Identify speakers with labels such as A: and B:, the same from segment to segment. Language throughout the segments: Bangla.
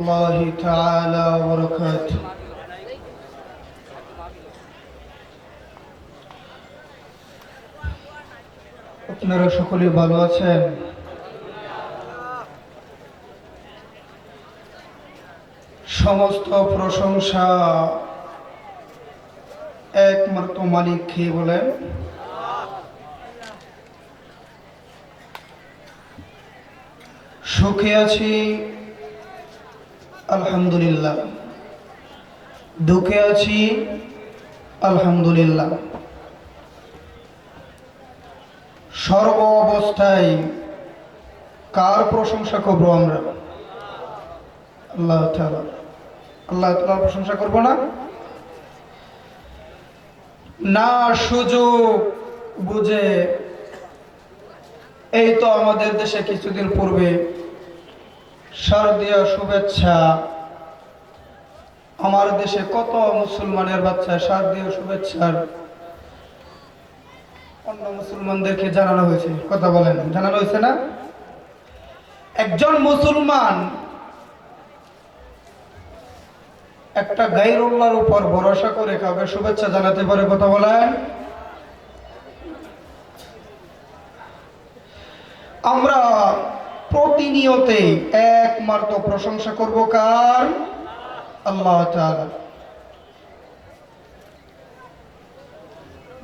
A: الله تعالى وبركاته আপনারা সকলে ভালো আছেন সমস্ত প্রশংসা একমাত্র মালিক খেয়ে বলেন সুখে আছি আলহামদুলিল্লাহ। দুঃখে আছি, আলহামদুলিল্লাহ। সর্ব অবস্থায় কার প্রশংসা করব আমরা? আল্লাহ আল্লাহ তাআলার প্রশংসা করব না? না সুযোগ বুঝে, এই তো আমাদের দেশে কিছুদিন পূর্বে শারদীয় শুভেচ্ছা। আমার দেশে কত মুসলমানের বাচ্চা শারদীয় শুভেচ্ছার? অন্য মুসলমানদেরকে জানানো হয়েছে। কথা বলেন, জানানো হয়েছে না? একজন মুসলমান একটা গাইরুল্লাহর উপর ভরসা করে কাউকে শুভেচ্ছা জানাতে পারে, কথা বলেন। আমরা প্রতিনিয়তে একমাত্র প্রশংসা করব কার? আল্লাহ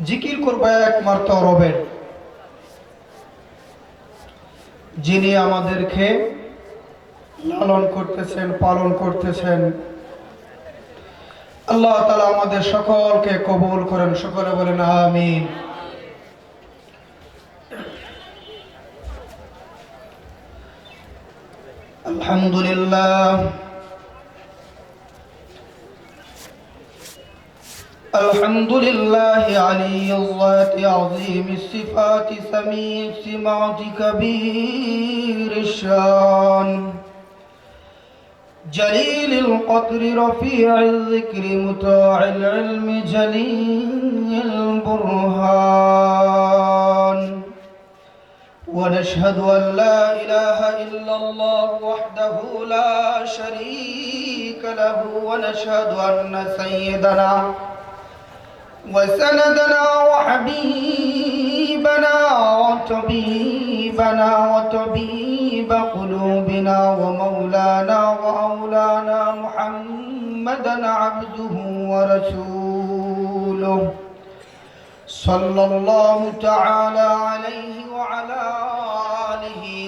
A: জিকির করব একমাত্র রবের। যিনি আমাদেরকে লালন করতেছেন, পালন করতেছেন। আল্লাহ তালা আমাদের সকলকে কবুল করেন, সকলে বলেন আমিন। الحمد لله الحمد لله علي الذات عظيم الصفات سميع السمعة كبير الشان جليل القدر رفيع الذكر مطاع العلم جليل البرهان ونشهد أن لا إله إلا الله وحده لا شريك له ونشهد أن سيدنا وسندنا وحبيبنا وطبيبنا وطبيب قلوبنا ومولانا وأولانا محمدا عبده ورسوله. صلى الله تعالى عليه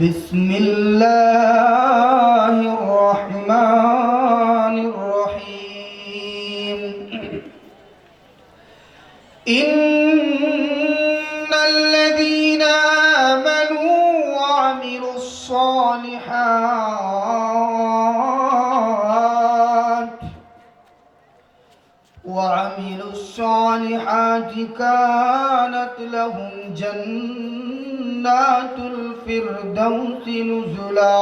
A: بسم الله الرحمن الرحيم. إن الذين آمنوا وعملوا الصالحات وعملوا الصالحات كانت لهم جنات الفردوس نزلا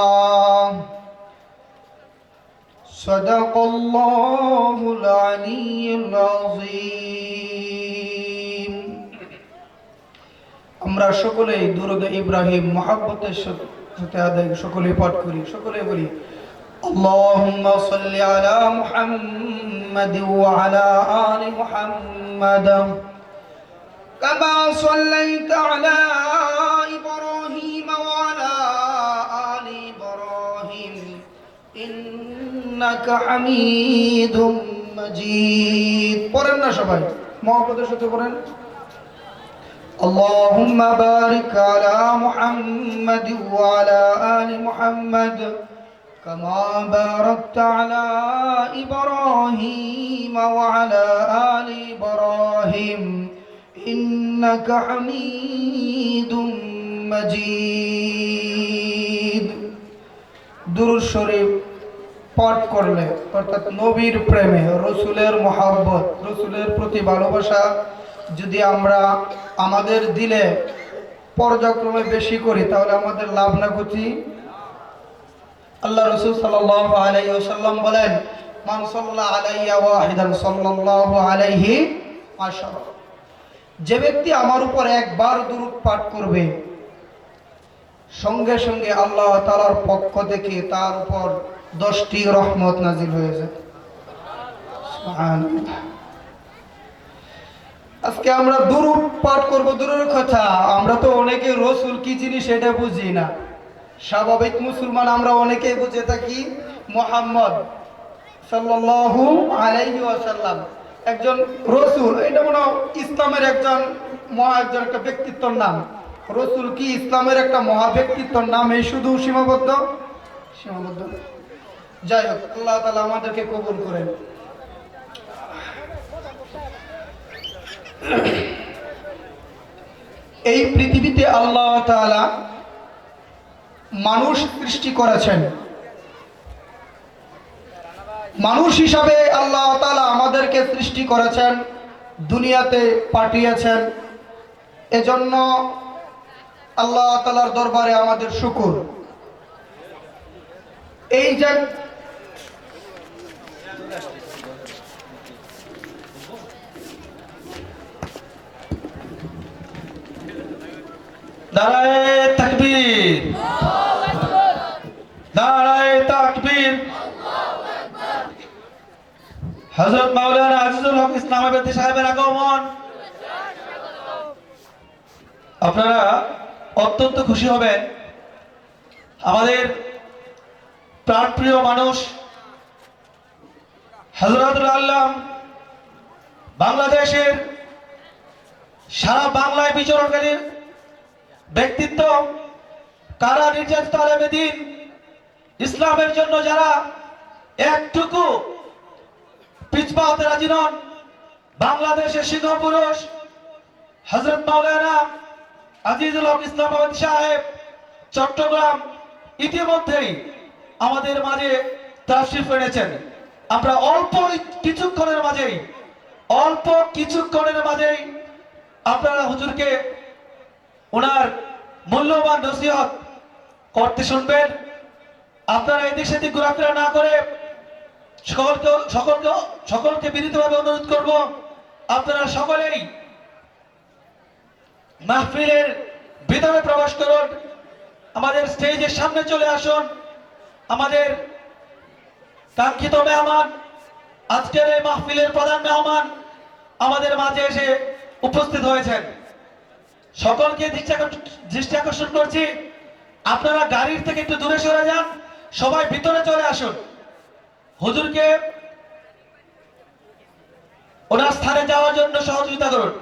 A: صدق الله العلي العظيم আমরা সকলেই দুরুদ ইব্রাহিম মহাব্বতের সাথে আদায় সকলে পাঠ করি সকলে বলি اللهم صل على محمد وعلى آل محمد كما صليت على إنك حميد مجيد পড়েন না সবাই মহাপদের সাথে পড়েন اللهم بارك على محمد وعلى آل محمد كما باركت على إبراهيم وعلى آل إبراهيم إنك حميد مجيد দুরুদ শরীফ পাঠ করলে, অর্থাৎ নবীর প্রেমে, রসুলের মহাব্বত, রসুলের প্রতি ভালোবাসা যদি আমরা আমাদের দিলে পর্যায়ক্রমে বেশি করি, তাহলে আমাদের লাভ না ক্ষতি? আল্লাহ রসুল সাল্লাল্লাহু আলাইহি ওয়াসাল্লাম বলেন আলাইহি যে ব্যক্তি আমার উপর একবার দুরূদ পাঠ করবে, সঙ্গে সঙ্গে আল্লাহ তাআলার পক্ষ থেকে তার উপর দশটি রহমত নাজিল হয়ে যায় আজকে আমরা দুরূদ পাঠ করব দূরের কথা। আমরা তো অনেকে রসুল কি জিনিস এটা বুঝি না। স্বাভাবিক মুসলমান আমরা অনেকেই বুঝে থাকি, মোহাম্মদ আলাইহি একজন রসুল, এটা মনে ইসলামের একজন মহা একজন একটা ব্যক্তিত্বর নাম। রসুল কি ইসলামের একটা মহা ব্যক্তিত্বর নাম এই শুধু সীমাবদ্ধ? সীমাবদ্ধ। যাই হোক, আল্লাহ তালা আমাদেরকে কবুল করেন। এই পৃথিবীতে আল্লাহ তাআলা মানুষ সৃষ্টি করেছেন। মানুষ হিসাবে আল্লাহ তাআলা আমাদেরকে সৃষ্টি করেছেন, দুনিয়াতে পাঠিয়েছেন। এজন্য আল্লাহ তাআলার দরবারে আমাদের শুকুর। এই যে
B: দাঁড়ায় তাকবীর। দাঁড়ায় তাকবীর। হযরত মাওলানা আজিজুল হক ইসলামাবাদী সাহেবের আগমন। আপনারা অত্যন্ত খুশি হবেন। আমাদের প্রাণপ্রিয় মানুষ হজরতুল আল্লাহ বাংলাদেশের সারা বাংলায় বিচরণকারী ব্যক্তিত্ব, কারা নির্যাতিত আলেমেদিন ইসলামের জন্য যারা একটুকু পিছপা হতে রাজি নন, বাংলাদেশের সিংহ পুরুষ হজরত মাওলানা আজিজুল হক ইসলামাবাদ সাহেব, চট্টগ্রাম ইতিমধ্যেই আমাদের মাঝে তাশরিফ এনেছেন আমরা অল্প কিছুক্ষণের মাঝেই, অল্প কিছুক্ষণের মাঝেই আপনারা হুজুরকে ওনার মূল্যবান নসিহত করতে শুনবেন। আপনারা এদিক সেদিক ঘোরাফেরা না করে সকলকে সকলকে সকলকে বিনীতভাবে অনুরোধ করব, আপনারা সকলেই মাহফিলের ভিতরে প্রবেশ করুন, আমাদের স্টেজের সামনে চলে আসুন, আমাদের কাঙ্ক্ষিত মেহমান, আজকের এই মাহফিলের প্রধান মেহমান আমাদের মাঝে এসে উপস্থিত হয়েছেন। সকলকে দৃষ্টি আকর্ষণ- করছি। আপনারা গাড়ির থেকে একটু দূরে সরে যান। সবাই ভিতরে চলে আসুন। হুজুরকে ওনার স্থানে যাওয়ার জন্য সহযোগিতা করুন।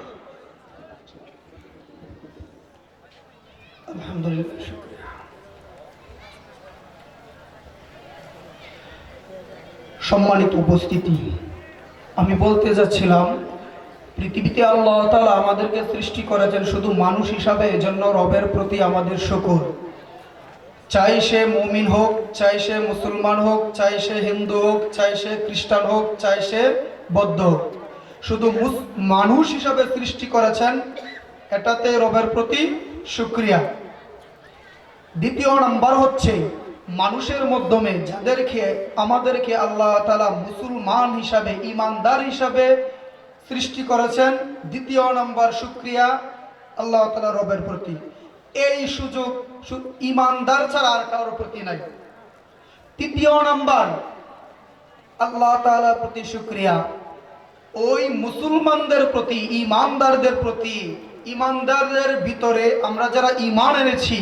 A: সম্মানিত উপস্থিতি, আমি বলতে যাচ্ছিলাম পৃথিবীতে আল্লাহ তালা আমাদেরকে সৃষ্টি করেছেন শুধু মানুষ হিসাবে, এজন্য রবের প্রতি আমাদের শুকর চাই সে মুমিন হোক, চাই সে মুসলমান হোক, চাই সে হিন্দু হোক, চাই সে খ্রিস্টান হোক, চাই সে বৌদ্ধ হোক। শুধু মানুষ হিসাবে সৃষ্টি করেছেন, এটাতে রবের প্রতি শুক্রিয়া। দ্বিতীয় নাম্বার হচ্ছে, মানুষের মাধ্যমে যাদেরকে, আমাদেরকে আল্লাহ তালা মুসলমান হিসাবে, ইমানদার হিসাবে সৃষ্টি করেছেন। দ্বিতীয় নাম্বার শুক্রিয়া আল্লাহ তালা রবের প্রতি। এই সুযোগ ইমানদার ছাড়া আর কারোর প্রতি নাই। তৃতীয় নাম্বার, আল্লাহ তালার প্রতি শুক্রিয়া ওই মুসলমানদের প্রতি ইমানদারদের প্রতি ইমানদারদের ভিতরে আমরা যারা ইমান এনেছি,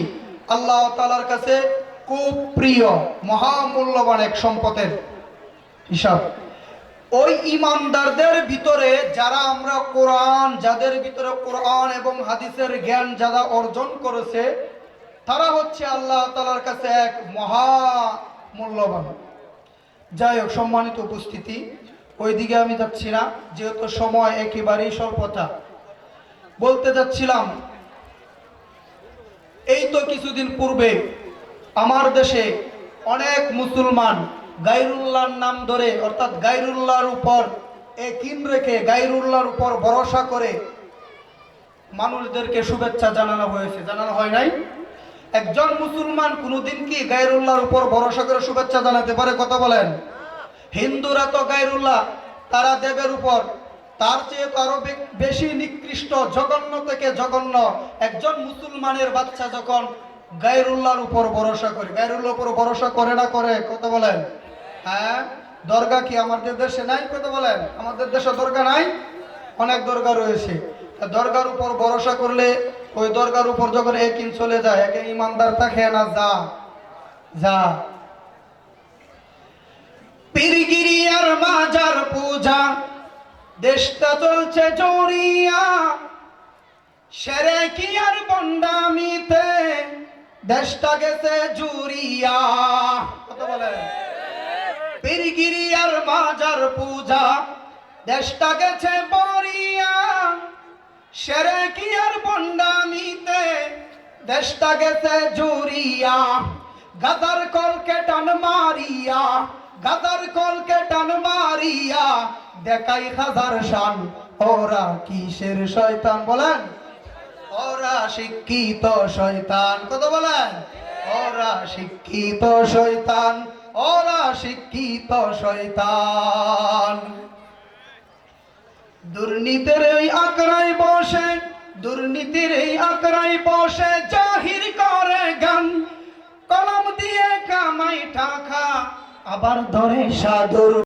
A: আল্লাহ তালার কাছে খুব প্রিয়, মহামূল্যবান এক সম্পদের হিসাব। ওই ইমানদারদের ভিতরে যারা আমরা কোরআন, যাদের ভিতরে কোরআন এবং হাদিসের জ্ঞান যারা অর্জন করেছে, তারা হচ্ছে আল্লাহ তালার কাছে এক মহা মূল্যবান। যাই হোক, সম্মানিত উপস্থিতি, ওইদিকে আমি যাচ্ছি না যেহেতু সময় একেবারেই স্বল্পতা। বলতে যাচ্ছিলাম, এই তো কিছুদিন পূর্বে আমার দেশে অনেক মুসলমান গাইরুল্লাহর নাম ধরে, অর্থাৎ গাইরুল্লাহর উপর একিন রেখে গাইরুল্লাহর উপর ভরসা করে মানুষদেরকে শুভেচ্ছা জানানো হয়েছে। জানানো হয় নাই? একজন মুসলমান কোনোদিন কি গাইরুল্লাহর উপর ভরসা করে শুভেচ্ছা জানাতে পারে? কথা বলেন। হিন্দুরা তো গাইরুল্লাহ, তারা দেবের উপর। তার চেয়ে তো বেশি নিকৃষ্ট, জঘন্য থেকে জঘন্য একজন মুসলমানের বাচ্চা যখন গাইরুল্লাহর উপর ভরসা করে। গাইরুল্লাহর উপর ভরসা করে না করে? কথা বলেন। হ্যাঁ দরগা কি আমাদের দেশে নাই? কথা বলেন? আমাদের দেশে দরগা নাই? অনেক দরগা রয়েছে। দরগার উপর ভরসা করলে ওই দরগার উপর যখন একিন চলে যায়, একে ইমানদার থাকে না, যা যা। পীরগিরি আর মাজার পূজা, দেশটা চলছে জড়িয়া সেরে কি আর বন্ডামিতে দেশটা গেছে জুরিয়া। কত বলে পীরগিরি আর মাজার পূজা। দেশটা গেছে বরিয়া, সেরে কি আর বন্ডামিতে? দেশটা গেছে জুরিয়া গাদার কলকে টান মারিয়া গাদার কলকে টান মারিয়া। দেখাই হাজার শান, ওরা কিসের শয়তান বলেন? ওরা শিক্ষিত শয়তান। কত বলেন? ওরা শিক্ষিত শয়তান। ওরা শিক্ষিত দুর্নীতির এই আকড়াই বসে, দুর্নীতির এই আকড়াই বসে জাহির করে গান। কলম দিয়ে কামাই টাকা, আবার ধরে সাধুর